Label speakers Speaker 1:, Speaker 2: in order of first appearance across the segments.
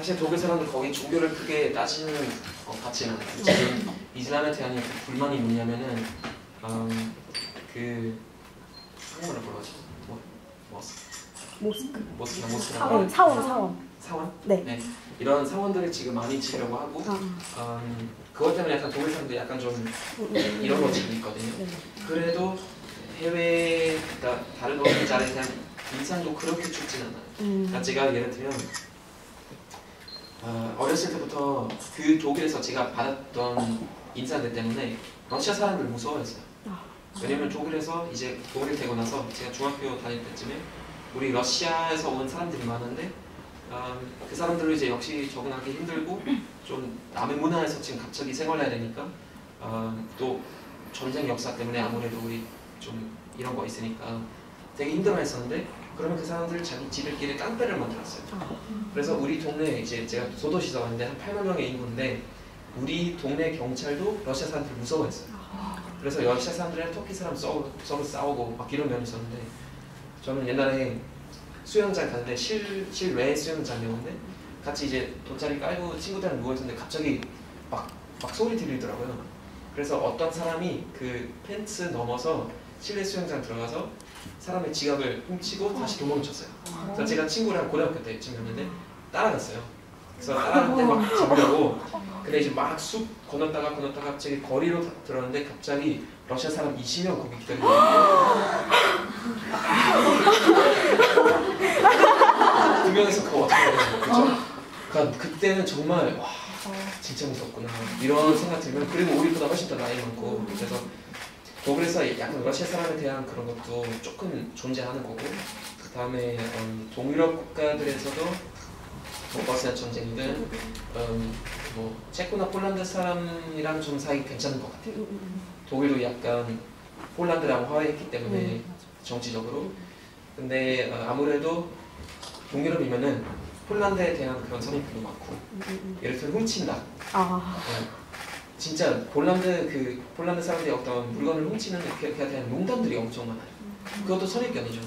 Speaker 1: 사실 독일 사람들 거기 종교를 크게 따지는 것 같지는 않아요. 지금 이슬람에 대한 그 불만이 뭐냐면은 음, 그 한국말로 뭐라 하죠? 뭐, 머스,
Speaker 2: 모스크.
Speaker 1: 모스나 모스나
Speaker 2: 사원, 사원, 사원.
Speaker 1: 사원?
Speaker 2: 네.
Speaker 1: 이런 사원들을 지금 많이 치려고 하고
Speaker 2: 아,
Speaker 1: 음, 그것 때문에 약간 독일 사람들 약간 좀
Speaker 2: 음, 음.
Speaker 1: 이런 거 지금 있거든요.
Speaker 2: 네.
Speaker 1: 그래도 해외 그러니까 다른 어린이날에 대한 인상도 그렇게 춥진 않아요.
Speaker 2: 음.
Speaker 1: 그러니까 제가 예를 들면 어, 어렸을 때부터 그 독일에서 제가 받았던 인사들 때문에 러시아 사람들 무서워했어요.
Speaker 2: 아.
Speaker 1: 왜냐면 독일에서 이제 독일 되고 나서 제가 중학교 다닐 때쯤에 우리 러시아에서 온 사람들이 많은데 음, 그 사람들은 이제 역시 적응하기 힘들고 좀 남의 문화에서 지금 갑자기 생활해야 되니까 음, 또 전쟁 역사 때문에 아무래도 우리 좀 이런 거 있으니까 되게 힘들어했었는데 그러면 그 사람들 자기 지들끼리 깡패를 만들었어요. 그래서 우리 동네 이제 제가 소도시서 왔는데 한 8만 명의 인구인데 우리 동네 경찰도 러시아 사람들 무서워했어요. 그래서 러시아 사람들이랑 터키 사람 서로, 서로 싸우고 막 이런 면이 있었는데 저는 옛날에 수영장 갔는데 실, 실외 수영장이었는데 같이 이제 돗자리 깔고 친구들이랑 누워있었는데 갑자기 막, 막 소리 들리더라고요. 그래서 어떤 사람이 그 펜스 넘어서 실내 수영장 들어가서 사람의 지갑을 훔치고 다시 도망쳤어요. 그래서 제가 친구랑 고등학교 때쯤이었는데 따라갔어요. 그래서 따라갈 때막 잡으려고. 근데 이제 막쑥 건넜다가 건넜다가 갑자기 거리로 다- 들어갔는데 갑자기 러시아 사람 20명 거기 기다리고 두 명이서 그거 어떻게 해야 그죠? 그러니까 그때는 정말 와 진짜 무섭구나. 이런 생각 들면 그리고 우리보다 훨씬 더 나이 많고. 그래서 독일에서 약간 러시아 사람에 대한 그런 것도 조금 존재하는 거고 그 다음에 음, 동유럽 국가들에서도 뭐 버스나 전쟁이든 음, 뭐 체코나 폴란드 사람이랑 좀 사이 괜찮은 것 같아요. 독일도 약간 폴란드랑 화해했기 때문에
Speaker 2: 네.
Speaker 1: 정치적으로. 근데 어, 아무래도 동유럽이면은 폴란드에 대한 그런 선입견도 많고 예를 들면 훔친다.
Speaker 2: 아,
Speaker 1: 진짜 폴란드 그 폴란드 사람들이 어떤 물건을 훔치는 그에 대한 농담들이 엄청 많아요. 그것도 선입견이죠.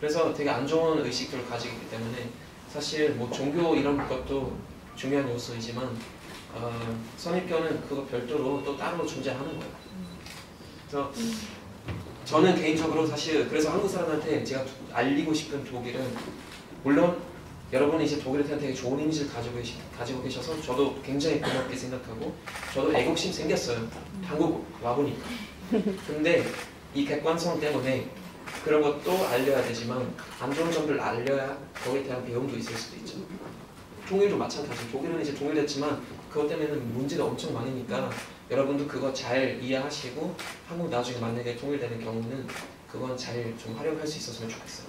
Speaker 1: 그래서 되게 안 좋은 의식들을 가지고 있기 때문에 사실 뭐 종교 이런 것도 중요한 요소이지만 어, 선입견은 그거 별도로 또 따로 존재하는 거예요. 그래서 저는 개인적으로 사실 그래서 한국 사람한테 제가 알리고 싶은 독일은 물론 여러분이 이제 독일에 대한 되게 좋은 이미지를 가지고, 계시, 가지고 계셔서 저도 굉장히 고맙게 생각하고 저도 애국심 생겼어요. 한국 와보니까. 근데 이 객관성 때문에 그런 것도 알려야 되지만 안 좋은 점들을 알려야 거기에 대한 배움도 있을 수도 있죠. 통일도 마찬가지. 독일은 이제 통일됐지만 그것 때문에는 문제가 엄청 많으니까 여러분도 그거 잘 이해하시고 한국 나중에 만약에 통일되는 경우는 그건 잘 좀 활용할 수 있었으면 좋겠어요.